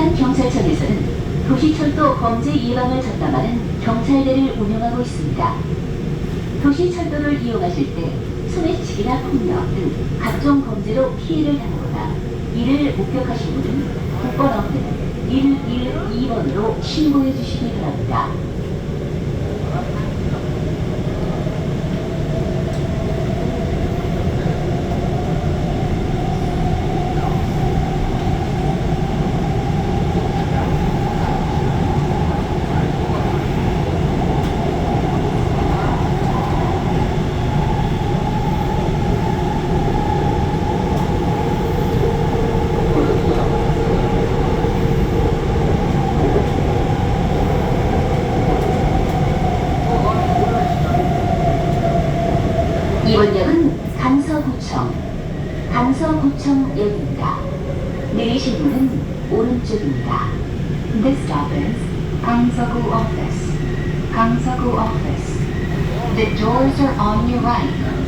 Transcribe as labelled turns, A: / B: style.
A: 한 경찰청에서는 도시철도 범죄 예방을 전담하는 경찰대를 운영하고 있습니다. 도시철도를 이용하실 때 소매치기나 폭력 등 각종 범죄로 피해를 당하거나 이를 목격하신 분은 국번 없는 112번으로 신고해 주시기 바랍니다. 이번 역은 강서구청, 강서구청역입니다. 내리실 문은 오른쪽입니다. This stop is 강서구 office, 강서구 office. The doors are on your right.